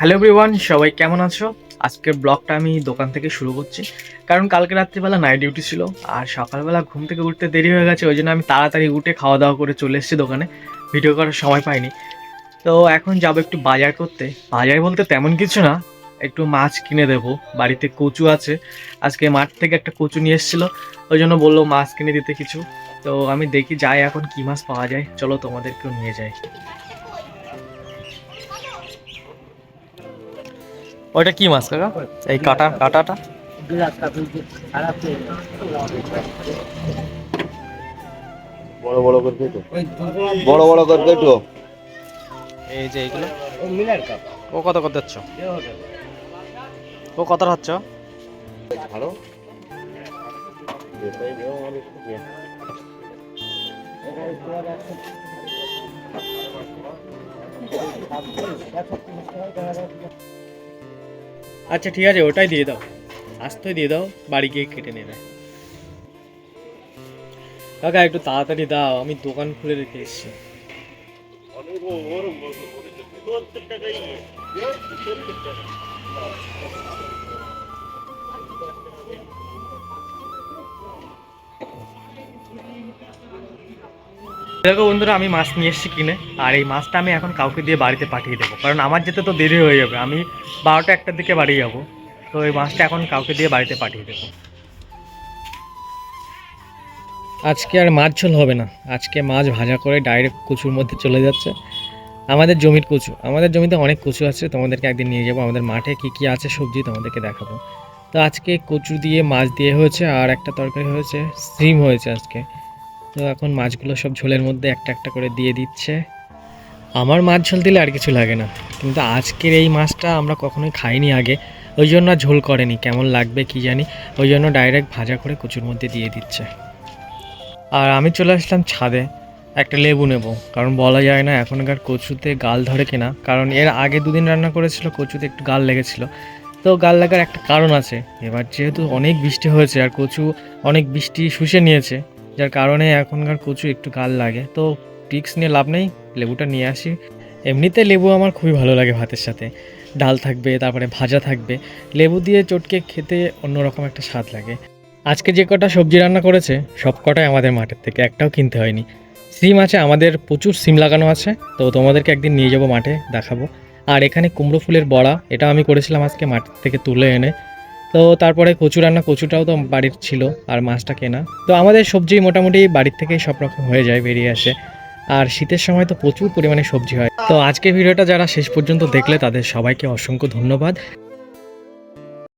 Hello everyone সবাই কেমন আছো? আজকের ব্লগটা আমি দোকান থেকে শুরু করছি। কারণ কালকে রাত্রিবেলা নাইট ডিউটি ছিল, আর সকালবেলা ঘুম থেকে উঠতে দেরি হয়ে গেছে, ওই জন্য আমি তাড়াতাড়ি উঠে খাওয়া দাওয়া করে চলে এসেছি দোকানে। ভিডিও করার সময় পাইনি। তো এখন যাব একটু বাজার করতে। বাজার বলতে তেমন কিছু না, একটু মাছ কিনে দেবো। বাড়িতে কচু আছে। আজকে মাঠ থেকে একটা কচু নিয়ে এসেছিল, ওই জন্য বলল মাছ কিনে দিতে কিছু। তো আমি দেখি যাই এখন কি মাছ পাওয়া যায়। চলো তোমাদেরকেও নিয়ে যাই। ওইটা কি মাছ কাকা? এই কাটা কাটাটা? বড় বড় করে কেটো। বড় বড় করে কেটো। এই যে এইগুলো। ও কত কত যাচ্ছ ও কত হচ্ছ ভালো। আচ্ছা ঠিক আছে ওটাই দিয়ে দাও আস্তই দিয়ে দাও বাড়ি গিয়ে কেটে নেবে কাকা একটু তাড়াতাড়ি দাও আমি দোকান খুলে রেখে এসেছি দেখো বন্ধুরা, আমি মাছ নিয়ে এসেছি কিনে, আর এই মাছটা আমি এখন কাউকে দিয়ে বাড়িতে পাঠিয়ে দেবো, কারণ আমার যেতে তো দেরি হয়ে যাবে। আমি বারোটা একটার দিকে বাড়ি যাব, তো এই মাছটা এখন কাউকে দিয়ে বাড়িতে পাঠিয়ে দেবো। আজকে আর মাছ ঝোল হবে না। আজকে মাছ ভাজা করে ডাইরেক্ট কচুর মধ্যে চলে যাচ্ছে। আমাদের জমির কচু, আমাদের জমিতে অনেক কচু আছে, তোমাদেরকে একদিন নিয়ে যাব। আমাদের মাঠে কী কী আছে সবজি তোমাদেরকে দেখাবো। তো আজকে কচু দিয়ে মাছ দিয়ে হয়েছে, আর একটা তরকারি হয়েছে, সিম হয়েছে আজকে। তো এখন মাছগুলো সব ঝোলের মধ্যে একটা একটা করে দিয়ে দিচ্ছে। আমার মাছ ঝোল দিলে আর কিছু লাগে না। কিন্তু আজকের এই মাছটা আমরা কখনোই খাইনি আগে। ওই জন্য ঝোল করেনি, কেমন লাগবে কি জানি। ওই জন্য ডাইরেক্ট ভাজা করে কচুর মধ্যে দিয়ে দিচ্ছে। আর আমি চলে আসলাম ছাদে, একটা লেবু নেব। কারণ বলা যায় না এখনকার কচুতে গাল ধরে কিনা। কারণ এর আগে দুদিন রান্না করেছিল, কচুতে একটু গাল লেগেছিল। তো গাল লাগার একটা কারণ আছে। এবার যেহেতু অনেক বৃষ্টি হয়েছে আর কচু অনেক বৃষ্টি শুষে নিয়েছে যার কারণে এখনকার কচু একটু গাল লাগে। তো টিক্স নিয়ে লাভ নেই, লেবুটা নিয়ে আসি। এমনিতে লেবু আমার খুবই ভালো লাগে ভাতের সাথে। ডাল থাকবে, তারপরে ভাজা থাকবে। লেবু দিয়ে চটকে খেতে অন্যরকম একটা স্বাদ লাগে। আজকে যে কটা সবজি রান্না করেছে, সব কটাই আমাদের মাঠের থেকে, একটাও কিনতে হয়নি। সিম আছে, আমাদের প্রচুর সিম লাগানো আছে, তো তোমাদেরকে একদিন নিয়ে যাব মাঠে, দেখাবো। আর এখানে কুমড়ো ফুলের বড়া, এটা আমি করেছিলাম আজকে মাঠ থেকে তুলে এনে। তো তারপরে কচু রান্না, কচুটাও তো বাড়ির ছিল আর মাছটা কেনা। তো আমাদের সবজি মোটামুটি বাড়ির থেকেই সব রকম হয়ে যায়, বেরিয়ে আসে। আর শীতের সময় তো প্রচুর পরিমাণে সবজি হয়। তো আজকে ভিডিওটা যারা শেষ পর্যন্ত দেখলে তাদের সবাইকে অসংখ্য ধন্যবাদ।